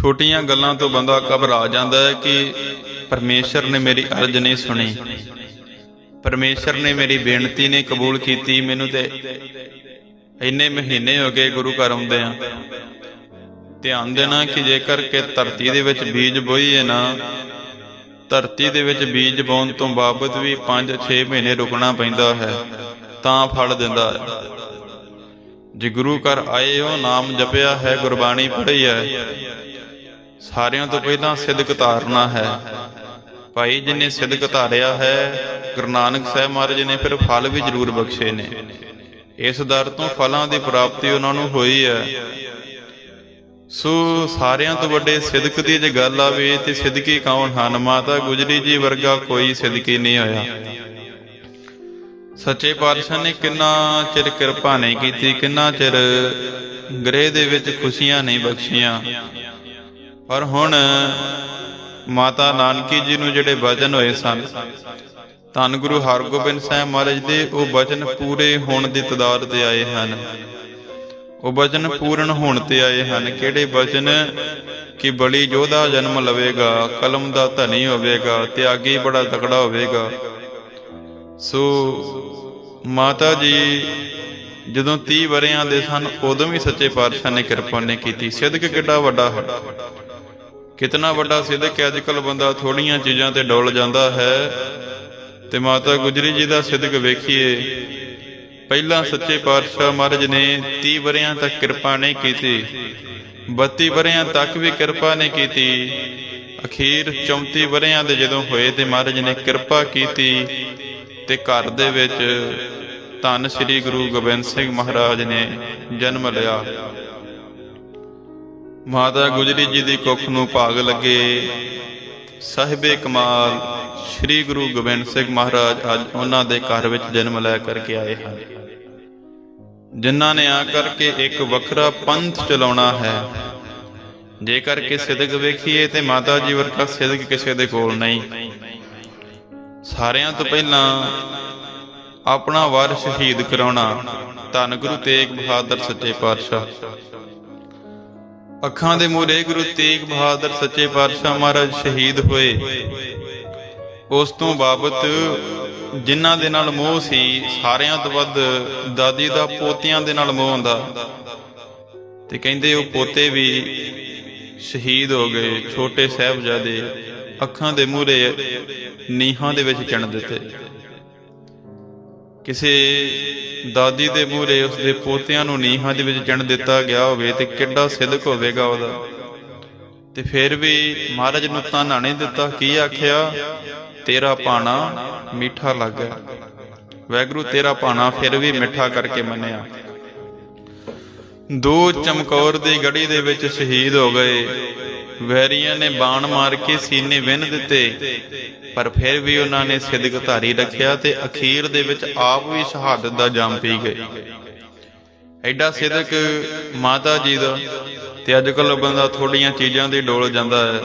ਛੋਟੀਆਂ ਗੱਲਾਂ ਤੋਂ ਬੰਦਾ ਘਬਰਾ ਜਾਂਦਾ ਹੈ ਕਿ ਪਰਮੇਸ਼ਰ ਨੇ ਮੇਰੀ ਅਰਜ਼ ਨਹੀਂ ਸੁਣੀ। ਪਰਮੇਸ਼ਰ ਨੇ ਮੇਰੀ ਬੇਨਤੀ ਨਹੀਂ ਕਬੂਲ ਕੀਤੀ। ਮੈਨੂੰ ਤੇ ਇੰਨੇ ਮਹੀਨੇ ਹੋ ਗਏ ਗੁਰੂ ਘਰ ਆਉਂਦੇ ਆ। ਧਿਆਨ ਦੇਣਾ ਕਿ ਜੇਕਰ ਕਿ ਧਰਤੀ ਦੇ ਵਿੱਚ ਬੀਜ ਬੋਈਏ ਨਾ, ਧਰਤੀ ਦੇ ਵਿੱਚ ਬੀਜ ਬੋਣ ਤੋਂ ਬਾਬਤ ਵੀ 5-6 ਮਹੀਨੇ ਰੁਕਣਾ ਪੈਂਦਾ ਹੈ, ਤਾਂ ਫਲ ਦਿੰਦਾ ਹੈ। ਜੇ ਗੁਰੂ ਘਰ ਆਏ ਹੋ ਨਾਮ ਜਪਿਆ ਹੈ, ਗੁਰਬਾਣੀ ਪੜ੍ਹੀ ਹੈ ਸਾਰਿਆਂ ਤੋਂ ਪਹਿਲਾਂ ਸਿਦਕ ਧਾਰਨਾ ਹੈ। ਭਾਈ ਜਿਨੇ ਸਿੱਧਕ ਧਾਰਿਆ ਹੈ, ਗੁਰੂ ਨਾਨਕ ਸਾਹਿਬ ਮਹਾਰਾਜ ਨੇ ਫਿਰ ਫਲ ਵੀ ਜ਼ਰੂਰ ਬਖਸ਼ੇ ਨੇ। ਇਸ ਦਰ ਤੋਂ ਫਲਾਂ ਦੀ ਪ੍ਰਾਪਤੀ ਉਹਨਾਂ ਨੂੰ ਹੋਈ ਹੈ। ਸੋ ਸਾਰਿਆਂ ਤੋਂ ਵੱਡੇ ਸਿੱਧਕ ਦੀ ਜੇ ਗੱਲ ਆਵੇ ਤੇ ਸਿਦਕੀ ਕੌਣ ਹਨ? ਮਾਤਾ ਗੁਜਰੀ ਜੀ ਵਰਗਾ ਕੋਈ ਸਿਦਕੀ ਨਹੀਂ ਹੋਇਆ। ਸੱਚੇ ਪਾਤਸ਼ਾਹ ਨੇ ਕਿੰਨਾ ਚਿਰ ਕਿਰਪਾ ਨਹੀਂ ਕੀਤੀ, ਕਿੰਨਾ ਚਿਰ ਗ੍ਰਹਿ ਦੇ ਵਿੱਚ ਖੁਸ਼ੀਆਂ ਨਹੀਂ ਬਖਸ਼ੀਆਂ। ਪਰ ਹੁਣ ਮਾਤਾ ਨਾਨਕੀ ਜੀ ਨੂੰ ਜਿਹੜੇ ਵਚਨ ਹੋਏ ਸਨ, ਧੰਨ ਗੁਰੂ ਹਰਗੋਬਿੰਦ ਸਾਹਿਬ ਮਹਾਰਾਜ ਦੇ, ਉਹ ਵਚਨ ਪੂਰੇ ਹੋਣ ਦੀ ਤਦਾਦ ਤੇ ਆਏ ਹਨ। ਉਹ ਵਚਨ ਪੂਰਨ ਹੋਣ ਤੇ ਆਏ ਹਨ। ਕਿਹੜੇ ਵਚਨ? ਕਿ ਬਲੀ ਯੋਧਾ ਜਨਮ ਲਵੇਗਾ, ਕਲਮ ਦਾ ਧਨੀ ਹੋਵੇਗਾ, ਤਿਆਗੀ ਬੜਾ ਤਕੜਾ ਹੋਵੇਗਾ। ਸੋ ਮਾਤਾ ਜੀ ਜਦੋਂ 30 ਵਰਿਆਂ ਦੇ ਸਨ, ਉਦੋਂ ਵੀ ਸੱਚੇ ਪਾਤਸ਼ਾਹ ਨੇ ਕਿਰਪਾ ਨੇ ਕੀਤੀ। ਸਿੱਧਕ ਕਿੱਡਾ ਵੱਡਾ ਹੈ ਕਿਤਨਾ ਵੱਡਾ ਸਿੱਧਕ ਹੈ ਅੱਜ ਕੱਲ ਬੰਦਾ ਥੋੜੀਆਂ ਚੀਜ਼ਾਂ ਤੇ ਡੋਲ ਜਾਂਦਾ ਹੈ। ਤੇ ਮਾਤਾ ਗੁਜਰੀ ਜੀ ਦਾ ਸਿੱਧਕ ਵੇਖੀਏ। ਪਹਿਲਾਂ ਸੱਚੇ ਪਾਤਸ਼ਾਹ ਮਹਾਰਾਜ ਨੇ 30 ਵਰਿਆਂ ਤੱਕ ਕਿਰਪਾ ਨਹੀਂ ਕੀਤੀ। 32 ਵਰਿਆਂ ਤੱਕ ਵੀ ਕਿਰਪਾ ਨਹੀਂ ਕੀਤੀ। ਅਖੀਰ 34 ਵਰਿਆਂ ਦੇ ਜਦੋਂ ਹੋਏ ਤੇ ਮਹਾਰਾਜ ਨੇ ਕਿਰਪਾ ਕੀਤੀ ਤੇ ਘਰ ਦੇ ਵਿੱਚ ਧੰਨ ਸ੍ਰੀ ਗੁਰੂ ਗੋਬਿੰਦ ਸਿੰਘ ਮਹਾਰਾਜ ਨੇ ਜਨਮ ਲਿਆ। ਮਾਤਾ ਗੁਜਰੀ ਜੀ ਦੀ ਕੁੱਖ ਨੂੰ ਭਾਗ ਲੱਗੇ। ਸਾਹਿਬੇ ਕਮਾਲ, ਸ੍ਰੀ ਗੁਰੂ ਗੋਬਿੰਦ ਸਿੰਘ ਮਹਾਰਾਜ ਅੱਜ ਉਹਨਾਂ ਦੇ ਘਰ ਵਿੱਚ ਜਨਮ ਲੈ ਕਰਕੇ ਆਏ ਹਨ। ਜਿਨ੍ਹਾਂ ਨੇ ਆ ਕਰਕੇ ਇੱਕ ਵੱਖਰਾ ਪੰਥ ਚਲਾਉਣਾ ਹੈ। ਜੇਕਰ ਕਿ ਸਿਦਕ ਵੇਖੀਏ ਤੇ ਮਾਤਾ ਜੀ ਵਰਗਾ ਸਿਦਕ ਕਿਸੇ ਦੇ ਕੋਲ ਨਹੀਂ। ਸਾਰਿਆਂ ਤੋਂ ਪਹਿਲਾਂ ਆਪਣਾ ਵਾਰ ਸ਼ਹੀਦ ਕਰਾਉਣਾ ਧੰਨ ਗੁਰੂ ਤੇਗ ਬਹਾਦਰ ਸੱਚੇ ਪਾਤਸ਼ਾਹ। ਅੱਖਾਂ ਦੇ ਮੂਹਰੇ ਗੁਰੂ ਤੇਗ ਬਹਾਦਰ ਸੱਚੇ ਪਾਤਸ਼ਾਹ ਮਹਾਰਾਜ ਸ਼ਹੀਦ ਹੋਏ। ਉਸ ਤੋਂ ਬਾਬਤ ਜਿਨ੍ਹਾਂ ਦੇ ਨਾਲ ਮੋਹ ਸੀ, ਸਾਰਿਆਂ ਤੋਂ ਵੱਧ ਦਾਦੀ ਦਾ ਪੋਤਿਆਂ ਦੇ ਨਾਲ ਮੋਹ ਹੁੰਦਾ। ਤੇ ਕਹਿੰਦੇ ਉਹ ਪੋਤੇ ਵੀ ਸ਼ਹੀਦ ਹੋ ਗਏ, ਛੋਟੇ ਸਾਹਿਬਜ਼ਾਦੇ ਅੱਖਾਂ ਦੇ ਮੂਹਰੇ ਨੀਹਾਂ ਦੇ ਵਿੱਚ ਚਿਣ ਦਿੱਤੇ। ਕਿਸੇ ਦਾਦੀ ਦੇ ਮੂਹਰੇ ਉਸਦੇ ਪੋਤਿਆਂ ਨੂੰ ਨੀਹਾਂ ਦੇ ਵਿੱਚ ਚਿਣ ਦਿੱਤਾ ਗਿਆ ਹੋਵੇ ਤੇ ਕਿੱਡਾ ਸਿੱਧਕ ਹੋਵੇਗਾ ਉਹਦਾ। ਤੇ ਫਿਰ ਵੀ ਮਹਾਰਾਜ ਨੂੰ ਤਾਨਾ ਨਹੀਂ ਦਿੱਤਾ, ਕੀ ਆਖਿਆ? ਤੇਰਾ ਪਾਣਾ ਮਿੱਠਾ ਲੱਗਾ ਵੈਗਰੂ ਤੇਰਾ ਪਾਣਾ ਫਿਰ ਵੀ ਮਿੱਠਾ ਕਰਕੇ ਮੰਨਿਆ। ਦੋ ਚਮਕੌਰ ਦੀ ਗੜੀ ਦੇ ਵਿੱਚ ਸ਼ਹੀਦ ਹੋ ਗਏ। ਵੈਰੀਆਂ ਨੇ ਬਾਣ ਮਾਰ ਕੇ ਸੀਨੇ ਵਿੰਨ ਦਿੱਤੇ। ਪਰ ਫਿਰ ਵੀ ਉਹਨਾਂ ਨੇ ਸਿੱਧਕ ਧਾਰੀ ਰੱਖਿਆ ਤੇ ਅਖੀਰ ਦੇ ਵਿੱਚ ਆਪ ਵੀ ਸ਼ਹਾਦਤ ਦਾ ਜਾਮ ਪੀ ਗਏ। ਐਡਾ ਸਿੱਧਕ ਮਾਤਾ ਜੀ ਦਾ ਤੇ ਅੱਜ ਕੱਲ ਬੰਦਾ ਥੋੜੀਆਂ ਚੀਜ਼ਾਂ ਦੀ ਡੋਲ ਜਾਂਦਾ ਹੈ।